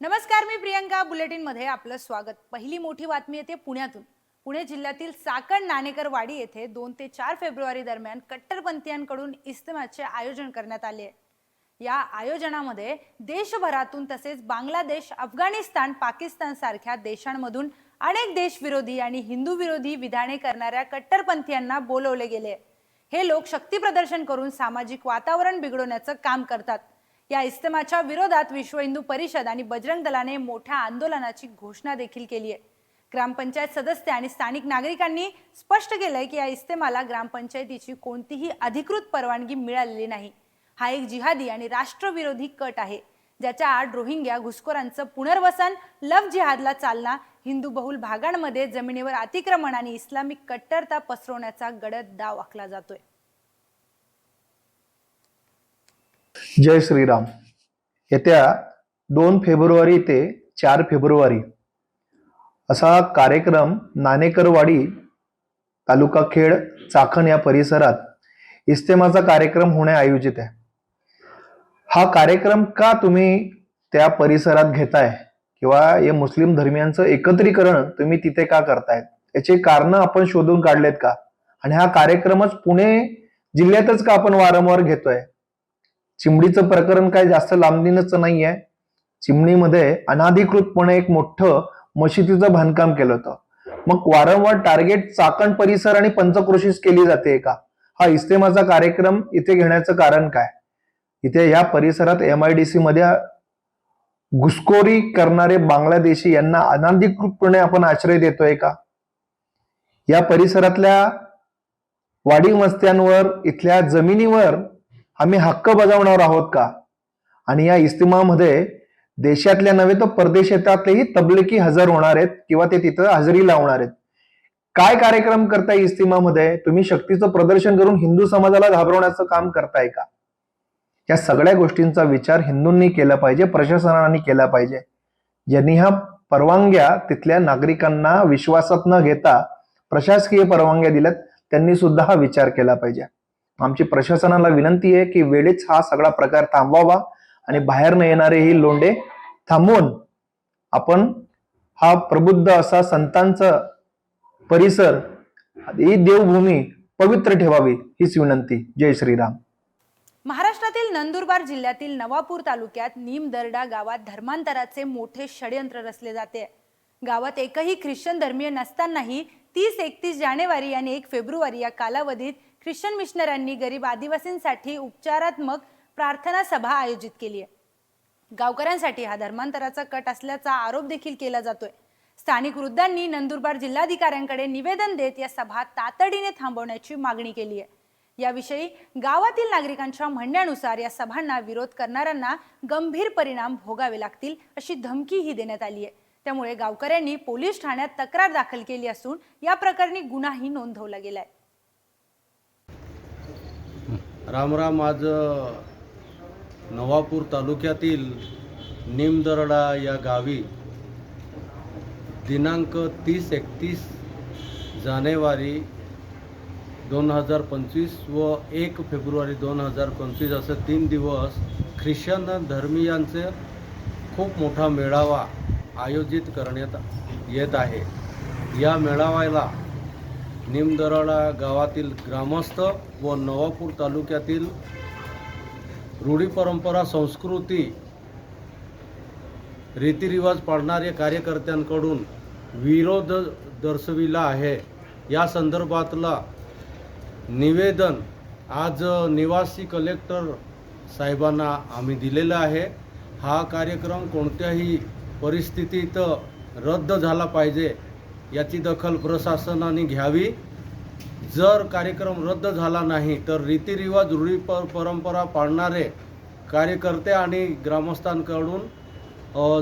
नमस्कार मी प्रियंका. बुलेटिनमध्ये आपलं स्वागत. पहिली मोठी बातमी येते पुण्यातून. पुणे जिल्ह्यातील चाकण नाणेकरवाडी येथे दोन ते चार फेब्रुवारी दरम्यान कट्टरपंथीयांकडून इस्तेमाचे आयोजन करण्यात आले आहे. या आयोजनामध्ये देशभरातून तसेच बांगलादेश अफगाणिस्तान पाकिस्तान सारख्या देशांमधून अनेक देशविरोधी आणि हिंदू विरोधी विधाने करणाऱ्या कट्टरपंथीयांना बोलवले गेले हे लोक शक्ती प्रदर्शन करून सामाजिक वातावरण बिघडवण्याचं काम करतात. या इस्तेमाच्या विरोधात विश्व हिंदू परिषद आणि बजरंग दलाने मोठ्या आंदोलनाची घोषणा देखील केली आहे. ग्रामपंचायत सदस्य आणि स्थानिक नागरिकांनी स्पष्ट केलंय की या इस्तेमाला ग्रामपंचायतीची कोणतीही अधिकृत परवानगी मिळालेली नाही. हा एक जिहादी आणि राष्ट्रविरोधी कट आहे. ज्याच्या आड रोहिंग्या घुसखोरांचं पुनर्वसन लव जिहादला चालना हिंदू बहुल भागांमध्ये जमिनीवर अतिक्रमण आणि इस्लामिक कट्टरता पसरवण्याचा गडद डाव आखला जातोय. जय श्रीराम. येत्या दोन फेब्रुवारी ते चार फेब्रुवारी असा कार्यक्रम नाणेकरवाडी तालुका खेड चाखण या परिसरात इस्तेमाचा कार्यक्रम होणे आयोजित आहे. हा कार्यक्रम का तुम्ही त्या परिसरात घेताय किंवा या मुस्लिम धर्मियांचं एकत्रीकरण तुम्ही तिथे का करतायत? याचे कारण आपण शोधून काढलेत का? आणि हा कार्यक्रमच पुणे जिल्ह्यातच का आपण वारंवार घेतोय? चिमडीचं प्रकरण काय जास्त लांबणीचं नाहीये. चिमणीमध्ये अनाधिकृतपणे एक मोठं मशिदीचं बांधकाम केलं होतं. मग वारंवार टार्गेट चाकण परिसर आणि पंचक्रोशीस केली जाते का? हा इस्तेमाचा कार्यक्रम इथे घेण्याचं कारण काय? इथे या परिसरात एम आय डी सी मध्ये घुसखोरी करणारे बांगलादेशी यांना अनाधिकृतपणे आपण आश्रय देतोय का? या परिसरातल्या वाडी वस्त्यांवर इथल्या जमिनीवर आम्ही हक्क बजावणार आहोत का? आणि या इस्तिमामध्ये देशातल्या नव्हे तर परदेशातलेही तबलिकी हजर होणार आहेत किंवा ते तिथं हजेरी लावणार आहेत. काय कार्यक्रम करताय इस्तिमामध्ये? तुम्ही शक्तीचं प्रदर्शन करून हिंदू समाजाला घाबरवण्याचं काम करताय का? या सगळ्या गोष्टींचा विचार हिंदूंनी केला पाहिजे प्रशासनाने केला पाहिजे. ज्यांनी ह्या परवानग्या तिथल्या नागरिकांना विश्वासात न घेता प्रशासकीय परवानग्या दिल्यात त्यांनी सुद्धा हा विचार केला पाहिजे. आमची प्रशासनाला विनंती आहे की वेळेच हा सगळा प्रकार थांबवावा आणि बाहेर न येणारे ही लोंडे थांबवून आपण हा प्रबुद्ध असा संतांचा परिसर ही देवभूमी पवित्र ठेवावी हीच विनंती. जय श्रीराम. महाराष्ट्रातील नंदुरबार जिल्ह्यातील नवापूर तालुक्यात नीमदरडा गावात धर्मांतराचे मोठे षडयंत्र रचले जाते. गावात एकही ख्रिश्चन धर्मीय नसतानाही तीस एकतीस जानेवारी आणि एक फेब्रुवारी या कालावधीत ख्रिश्चन मिशनरांनी गरीब आदिवासींसाठी उपचारात्मक प्रार्थना सभा आयोजित केली आहे. गावकऱ्यांसाठी हा धर्मांतराचा कट असल्याचा आरोप देखील केला जातोय. स्थानिक वृद्धांनी नंदुरबार जिल्हाधिकाऱ्यांकडे निवेदन देत या सभा तातडीने थांबवण्याची मागणी केली आहे. याविषयी गावातील नागरिकांच्या म्हणण्यानुसार या सभांना विरोध करणाऱ्यांना गंभीर परिणाम भोगावे लागतील अशी धमकीही देण्यात आली आहे. त्यामुळे गावकऱ्यांनी पोलीस ठाण्यात तक्रार दाखल केली असून या प्रकरणी गुन्हाही नोंदवला गेलाय. रामराम आज नवापूर तालुक्यातील निमदरडा या गावी दिनांक तीस एकतीस जानेवारी दोन हजार पंचवीस व एक फेब्रुवारी दोन हजार पंचवीस असे तीन दिवस ख्रिश्चन धर्मियांचे खूप मोठा मेळावा आयोजित करण्यात येत आहे. या मेळाव्याला निमदरडा गावातील ग्रामस्थ व नवापूर तालुक्यातील रूढी परंपरा संस्कृती रीतिरिवाज पाळणाऱ्या कार्यकर्त्यांकडून विरोध दर्शविला आहे. या संदर्भातला निवेदन आज निवासी कलेक्टर साहेबांना आम्ही दिलेलं आहे. हा कार्यक्रम कोणत्याही परिस्थितीत रद्द झाला पाहिजे. याची दखल प्रशासनाने घ्यावी. जर कार्यक्रम रद्द झाला नाही तर रीतिरिवाज रूढी पर परंपरा पाळणारे कार्यकर्ते आणि ग्रामस्थांकडून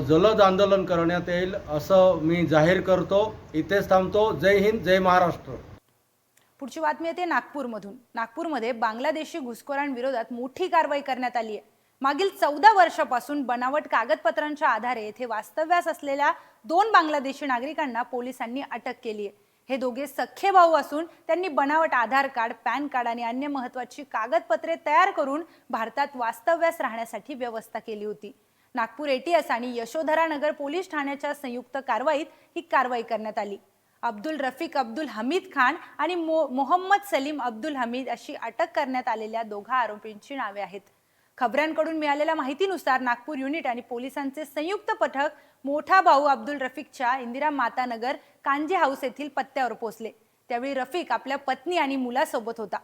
जलद आंदोलन करण्यात येईल असं मी जाहीर करतो. इथेच थांबतो. जय हिंद जय महाराष्ट्र. पुढची बातमी येते नागपूरमधून. नागपूरमध्ये बांगलादेशी घुसखोरांविरोधात मोठी कारवाई करण्यात आली आहे. मागील चौदा वर्षापासून बनावट कागदपत्रांच्या आधारे येथे वास्तव्यास असलेल्या दोन बांगलादेशी नागरिकांना पोलिसांनी अटक केली आहे. हे दोघे सख्खे भाऊ असून त्यांनी बनावट आधार कार्ड पॅन कार्ड आणि अन्य महत्वाची कागदपत्रे तयार करून भारतात वास्तव्यास राहण्यासाठी व्यवस्था केली होती. नागपूर एटीएस आणि यशोधरा नगर पोलीस ठाण्याच्या संयुक्त कारवाईत ही कारवाई करण्यात आली. अब्दुल रफिक अब्दुल हमीद खान आणि मो मोहम्मद सलीम अब्दुल हमीद अशी अटक करण्यात आलेल्या दोघा आरोपींची नावे आहेत. खबऱ्यांकडून मिळालेल्या माहितीनुसार नागपूर युनिट आणि पोलिसांचे संयुक्त पथक मोठा भाऊ अब्दुल रफिकच्या इंदिरा मातानगर कांजे हाऊस येथील पत्त्यावर पोहोचले. त्यावेळी रफिक आपल्या पत्नी आणि मुलासोबत होता.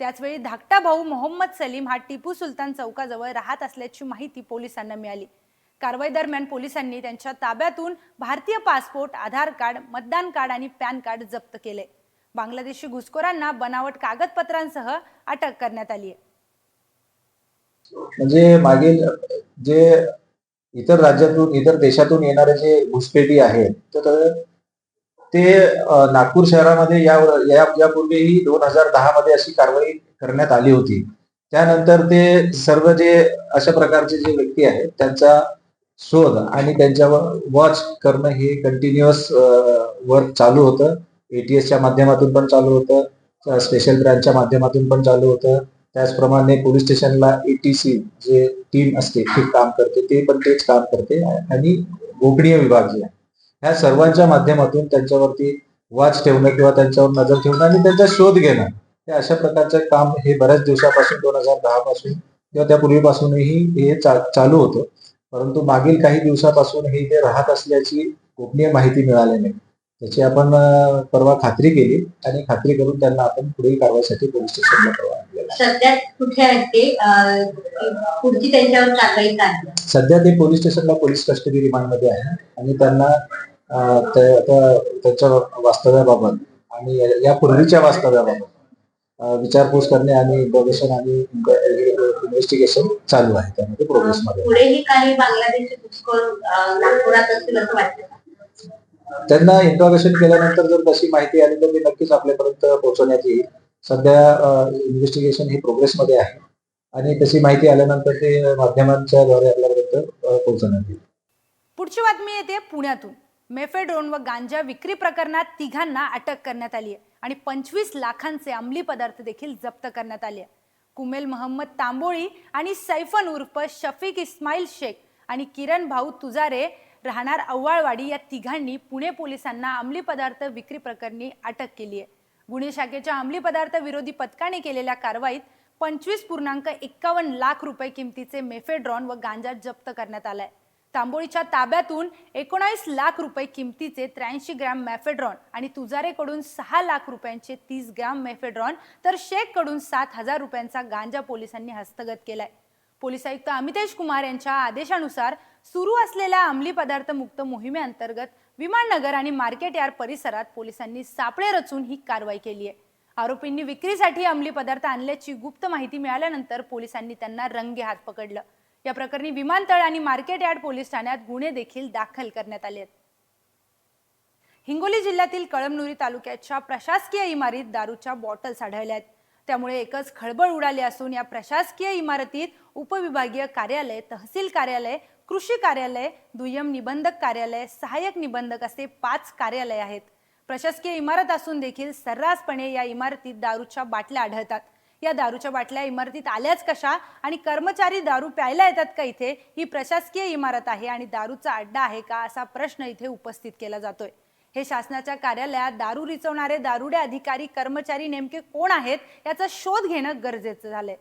त्याचवेळी धाकटा भाऊ मोहम्मद सलीम हा टिपू सुलतान चौकाजवळ राहत असल्याची माहिती पोलिसांना मिळाली. कारवाई दरम्यान पोलिसांनी त्यांच्या ताब्यातून भारतीय पासपोर्ट आधार कार्ड मतदान कार्ड आणि पॅन कार्ड जप्त केले. बांगलादेशी घुसखोरांना बनावट कागदपत्रांसह अटक करण्यात आली आहे म्हणजे मागील जे इतर राज्यातून इतर देशातून येणारे जे घुसपेटी आहेत तर ते नागपूर शहरामध्ये या- यापूर्वीही दोन हजार दहा मध्ये अशी कारवाई करण्यात आली होती. त्यानंतर ते सर्व जे अशा प्रकारचे जे व्यक्ती आहेत त्यांचा शोध आणि त्यांच्यावर वॉच करणं हे कंटिन्युअस वर्क चालू होतं. एटीएसच्या माध्यमातून पण चालू होतं. स्पेशल ब्रँचच्या माध्यमातून पण चालू होतं. त्याचप्रमाणे पोलीस स्टेशनला एटीसी जे टीम असते ते काम करते ते पण तेच काम करते आणि गोपनीय विभाग जे आहे ह्या सर्वांच्या माध्यमातून त्यांच्यावरती वाच ठेवणं किंवा त्यांच्यावर नजर ठेवणं आणि त्यांचा शोध घेणं हे अशा प्रकारचं काम हे बऱ्याच दिवसापासून दोन हजार दहा पासून किंवा त्यापूर्वीपासूनही हे चा- चालू होतं. परंतु मागील काही दिवसापासून हे इथे राहत असल्याची गोपनीय माहिती मिळाली नाही. त्याची आपण परवा खात्री केली आणि खात्री करून त्यांना आपण पुढील कारवाईसाठी पोलीस स्टेशनला दिली. सध्या कुठे आहेत ते पुढची त्यांच्यावर कारवाई? सध्या ते पोलीस स्टेशनला पोलीस कस्टडी रिमांडमध्ये आहे आणि त्यांना त्यांच्या वास्तव्याबाबत आणि या- यापूर्वीच्या वास्तव्याबाबत विचारपूस करणे आणि इंटरोगेशन आणि इन्व्हेस्टिगेशन चालू आहे त्यामध्ये प्रोग्रेसमध्ये पुढेही काही बांगलादेशी घुसखोर अं, नागपुरात असतील असं वाटतं? त्यांना इंट्रोगेशन केल्यानंतर जर तशी माहिती आली तर ती नक्कीच आपल्यापर्यंत पोहोचवण्यात येईल. सध्या इन्व्हेस्टिगेशन ही प्रोग्रेसमध्ये आहे. आणि तशी माहिती आल्यानंतर ते माध्यमांच्या द्वारे आपल्यापर्यंत पोहोचवण्यात येईल. पुढची बातमी येते पुण्यातून. मेफेड्रोन व गांजा विक्री प्रकरणात तिघांना अटक करण्यात आली आहे. आणि पंचवीस लाखांचे अंमली पदार्थ देखील जप्त करण्यात आले कुमेल महम्मद तांबोळी आणि सैफन उर्फ शफीक इस्माईल शेख आणि किरण भाऊ तुजारे राहणार अव्वाळवाडी या तिघांनी पुणे पोलिसांना अंमली पदार्थ विक्री प्रकरणी अटक केली आहे. गुन्हे शाखेच्या अंमली पदार्थ विरोधी पथकाने केलेल्या कारवाईत पंचवीस पूर्णांक एक्कावन्न लाख रुपये किमतीचे मेफेड्रॉन व गांजा जप्त करण्यात आलाय. तांबोळीच्या ताब्यातून एकोणावीस लाख रुपये किमतीचे त्र्याऐंशी ग्रॅम मॅफेड्रॉन आणि तुजारेकडून सहा लाख रुपयांचे तीस ग्रॅम मेफेड्रॉन तर शेखकडून सात हजार रुपयांचा गांजा पोलिसांनी हस्तगत केलाय. पोलीस आयुक्त अमितेश कुमार यांच्या आदेशानुसार सुरू असलेल्या अंमली पदार्थ मुक्त मोहिमेअंतर्गत विमाननगर आणि मार्केट यार्ड परिसरात पोलिसांनी सापळे रचून ही कारवाई केली आहे. आरोपींनी विक्रीसाठी अंमली पदार्थ आणल्याची गुप्त माहिती मिळाल्यानंतर पोलिसांनी त्यांना रंगे हात पकडलं. या प्रकरणी विमानतळ आणि मार्केट यार्ड पोलीस ठाण्यात गुन्हे देखील दाखल करण्यात आले आहेत. हिंगोली जिल्ह्यातील कळमनुरी तालुक्याच्या प्रशासकीय इमारतीत दारूच्या बॉटल्स आढळल्या आहेत. त्यामुळे एकच खळबळ उडाली असून या प्रशासकीय इमारतीत उपविभागीय कार्यालय तहसील कार्यालय कृषी कार्यालय दुय्यम निबंधक कार्यालय सहाय्यक निबंधक असे पाच कार्यालय आहेत. प्रशासकीय इमारत असून देखील सर्रासपणे या इमारतीत दारूच्या बाटल्या आढळतात. या दारूच्या बाटल्या इमारतीत आल्याच कशा आणि कर्मचारी दारू प्यायला येतात का इथे ही प्रशासकीय इमारत आहे आणि दारूचा अड्डा आहे का असा प्रश्न इथे उपस्थित केला जातोय. हे शासनाच्या कार्यालयात दारू रिचवणारे दारुडे अधिकारी कर्मचारी नेमके कोण आहेत याचा शोध घेणं गरजेचं झालंय.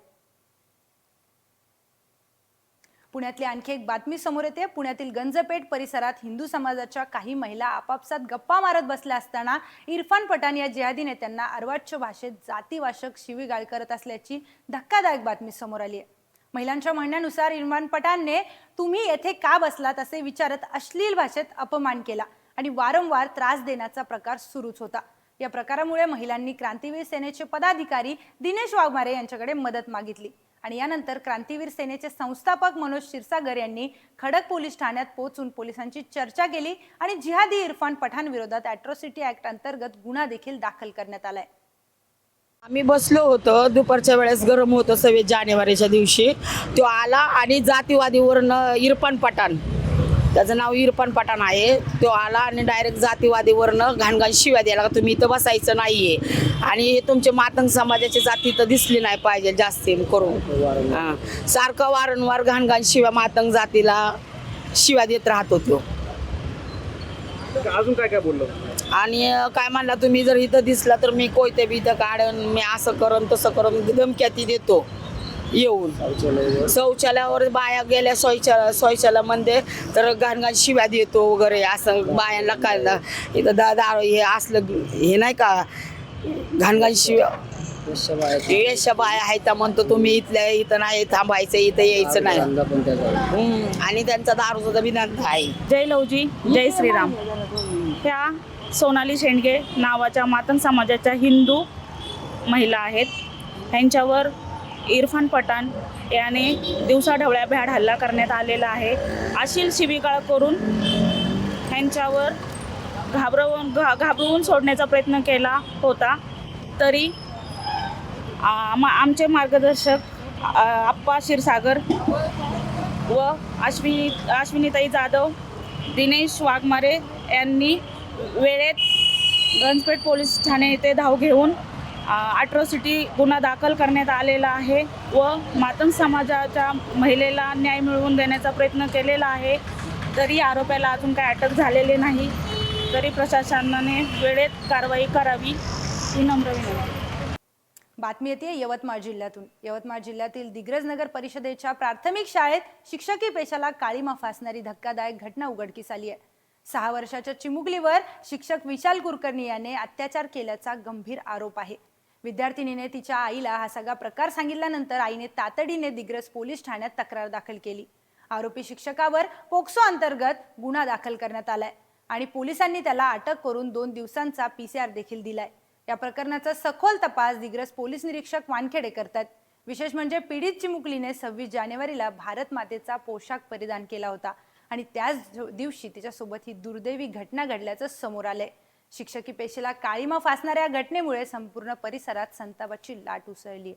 पुण्यातली आणखी एक बातमी समोर येते. पुण्यातील गंजपेठ परिसरात हिंदू समाजाच्या काही महिला आपापसात गप्पा मारत बसल्या असताना इरफान पठाण या जिहादी नेत्यांना अर्वाच्य भाषेत जातीवाशक शिवीगाळ करत असल्याची धक्कादायक बातमी समोर आली आहे. महिलांच्या म्हणण्यानुसार इरफान पठाणने तुम्ही येथे का बसलात? असे विचारत अश्लील भाषेत अपमान केला आणि वारंवार त्रास देण्याचा प्रकार सुरूच होता. या प्रकारामुळे महिलांनी क्रांतीवीर सेनेचे पदाधिकारी दिनेश वाघमारे यांच्याकडे मदत मागितली. आणि यानंतर क्रांतीवीर सेनेचे संस्थापक मनोज क्षीरसागर यांनी खडक पोलीस ठाण्यात पोहोचून पोलिसांची चर्चा केली आणि जिहादी इरफान पठाण विरोधात अॅट्रॉसिटी ऍक्ट अंतर्गत गुन्हा देखील दाखल करण्यात आलाय. आम्ही बसलो होतो दुपारच्या वेळेस गरम होतं सव्वीस जानेवारीच्या दिवशी. तो आला आणि जातीवादीवरनं इरफान पठाण त्याचं नाव इरफान पठाण आहे. तो आला आणि डायरेक्ट जातीवादीवरनं घाणघाण शिव्या द्यायला का तुम्ही इथं बसायचं नाहीये. आणि हे तुमचे मातंग समाजाची जाती तर दिसली नाही पाहिजे जास्ती करून. हां. सारखं वारंवार घाणघाण शिव्या मातंग जातीला शिव्या देत राहतो तो. अजून काय काय बोललो? आणि काय म्हणला तुम्ही जर इथं दिसला तर मी कोयते बी इथं काढन मी असं करन तसं करन धमक्या ती देतो. येऊन. शौचालयावर बाया गेल्या शौचालय शौचालयामध्ये तर घाणघाण शिव्या देतो वगैरे असं बायांना काय इथं दा दारू हे असलं हे नाही का घाणघाण शिव्या. यशा बाया आहेत त्या म्हणतो तुम्ही इथल्या इथं नाही थांबायचं इथं यायचं नाही. आणि त्यांचा दारूचा सुद्धा आहे. जय लवजी जय श्रीराम. ह्या सोनाली शेंडगे नावाच्या मातन समाजाच्या हिंदू महिला आहेत. ह्यांच्यावर इरफान पठाण याने दिवसाढवळ्या भ्याड हल्ला करण्यात आलेला आहे. अशील शिबिकाळ करून ह्यांच्यावर घाबरवून घा घाबरवून सोडण्याचा प्रयत्न केला होता. तरी आम आमचे मार्गदर्शक आप्पा क्षीरसागर व अश्विनी अश्विनीताई जाधव दिनेश वाघमारे यांनी वेळेत गंजपेठ पोलीस ठाणे येथे धाव घेऊन अॅट्रॉसिटी गुन्हा दाखल करण्यात आलेला आहे व मातंग समाजाच्या महिलेला न्याय मिळवून देण्याचा प्रयत्न केलेला आहे. तरी आरोपाला अजून काही अटक झालेली नाही. तरी प्रशासनाने वेळेत कारवाई करावी ही नम्र विनंती. बातमी येते यवतमाळ जिल्ह्यातून. यवतमाळ जिल्ह्यातील दिग्रज नगर परिषदेच्या प्राथमिक शाळेत शिक्षकी पेशाला काळीमा फासणारी धक्कादायक घटना उघडकीस आली आहे. सहा वर्षाच्या चिमुकलीवर शिक्षक विशाल कुलकर्णी याने अत्याचार केल्याचा गंभीर आरोप आहे. विद्यार्थिनीने तिच्या आईला हा सगळा प्रकार सांगितल्यानंतर आईने तातडीने दिग्रस पोलीस ठाण्यात तक्रार दाखल केली. आरोपी शिक्षकावर पोक्सो अंतर्गत गुन्हा दाखल करण्यात आलाय आणि पोलिसांनी त्याला अटक करून दोन दिवसांचा पीसीआर देखील दिलाय. या प्रकरणाचा सखोल तपास दिग्रस पोलीस निरीक्षक वानखेडे करतात. विशेष म्हणजे पीडित चिमुकलीने सव्वीस जानेवारीला भारत मातेचा पोशाख परिधान केला होता आणि त्याच दिवशी तिच्यासोबत ही दुर्दैवी घटना घडल्याचं समोर आलंय. शिक्षकी पेशेला काळीमा फासणाऱ्या घटनेमुळे संपूर्ण परिसरात संतापाची लाट उसळली.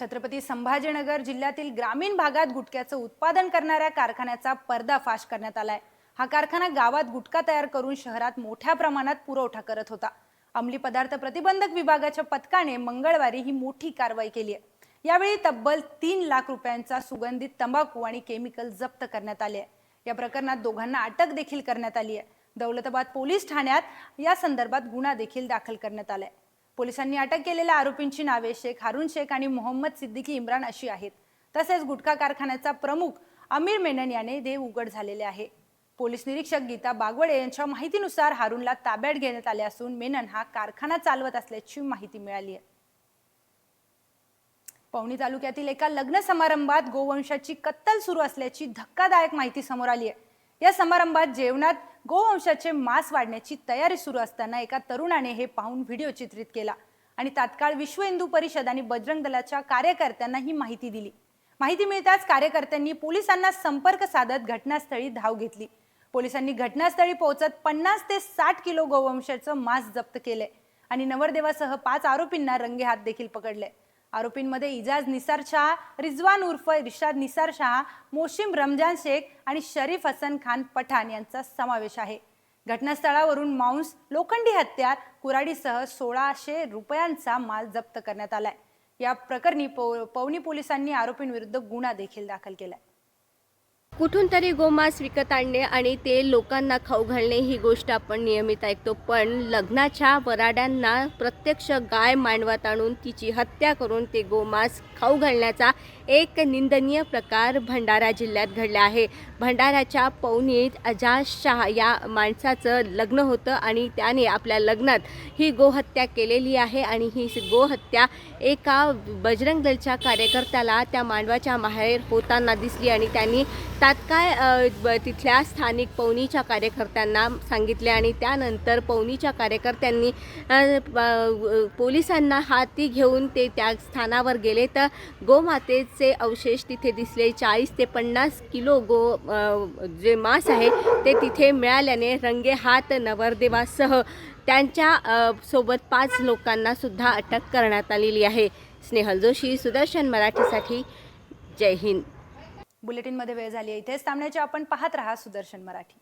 छत्रपती संभाजीनगर जिल्ह्यातील ग्रामीण भागात गुटख्याचं उत्पादन करणाऱ्या कारखान्याचा पर्दाफाश करण्यात आलाय. हा कारखाना गावात गुटखा तयार करून शहरात मोठ्या प्रमाणात पुरवठा करत होता. अंमली पदार्थ प्रतिबंधक विभागाच्या पथकाने मंगळवारी ही मोठी कारवाई केली आहे. यावेळी तब्बल तीन लाख रुपयांचा सुगंधित तंबाखू आणि केमिकल जप्त करण्यात आले आहे. या प्रकरणात दोघांना अटक देखील करण्यात आली आहे. दौलताबाद पोलीस ठाण्यात या संदर्भात गुन्हा देखील दाखल करण्यात आलाय. पोलिसांनी अटक केलेल्या आरोपींची नावे शेख हारून शेख आणि मोहम्मद सिद्दीकी इम्रान अशी आहेत. तसेच गुटखा कारखान्याचा प्रमुख अमीर मेनन याने देव उघड झालेले आहे. पोलीस निरीक्षक गीता बागवडे यांच्या माहितीनुसार हारूनला ताब्यात घेण्यात आले असून मेनन हा कारखाना चालवत असल्याची माहिती मिळाली आहे पवनी तालुक्यातील एका लग्न समारंभात गोवंशाची कत्तल सुरू असल्याची धक्कादायक माहिती समोर आली आहे या समारंभात जेवणात गोवंशाचे मांस वाढण्याची तयारी सुरू असताना एका तरुणाने हे पाहून व्हिडिओ चित्रित केला आणि तात्काळ विश्व हिंदू परिषद आणि बजरंग दलाच्या कार्यकर्त्यांना ही माहिती दिली. माहिती मिळताच कार्यकर्त्यांनी पोलिसांना संपर्क साधत घटनास्थळी धाव घेतली. पोलिसांनी घटनास्थळी पोहोचत पन्नास ते साठ किलो गोवंशाचं मांस जप्त केले आणि नवरदेवासह पाच आरोपींना रंगेहात देखील पकडले आरोपींमध्ये इजाज निसार शाह रिजवान उर्फ रिशाद निसार शहा मोशिम रमजान शेख आणि शरीफ हसन खान पठाण यांचा समावेश आहे. घटनास्थळावरून मांस लोखंडी हत्यार कुराडीसह सोळाशे रुपयांचा माल जप्त करण्यात आलाय. या प्रकरणी पौ- पवनी पोलिसांनी आरोपींविरुद्ध गुन्हा देखील दाखल केलाय. कुठून तरी गोमांस विकत आणणे आणि ते लोकांना खाऊ घालणे ही गोष्ट आपण नियमित ऐकतो. पण लग्नाच्या वराड्यांना प्रत्यक्ष गाय मांडवात आणून तिची हत्या करून ते गोमांस खाऊ घालण्याचा एक निंदनीय प्रकार भंडारा जिल्ह्यात घडला आहे. भंडाऱ्याच्या पवनीत अजाज शाह या माणसाचं लग्न होतं आणि त्याने आपल्या लग्नात ही गोहत्या केलेली आहे आणि ही गोहत्या एका बजरंग दलच्या कार्यकर्त्याला त्या मांडवाच्या माहेर होताना दिसली आणि त्यांनी तात्काळ तिथल्या स्थानिक पवनीच्या कार्यकर्त्यांना सांगितले आणि त्यानंतर पवनीच्या कार्यकर्त्यांनी पोलिसांना हाती घेऊन ते त्या स्थानावर गेले. तर गोमातेचे अवशेष तिथे दिसले. चाळीस ते पन्नास किलो गो जे मांस आहे ते तिथे मिळाल्याने रंगे हात नवरदेवासह त्यांच्यासोबत पाच लोकांना सुद्धा अटक करण्यात आलेली आहे. स्नेहल जोशी सुदर्शन मराठीसाठी जय हिंद. बुलेटिनमध्ये वेळ झाली आहे. इथेच थांबण्याची आपण पाहत राहा सुदर्शन मराठी.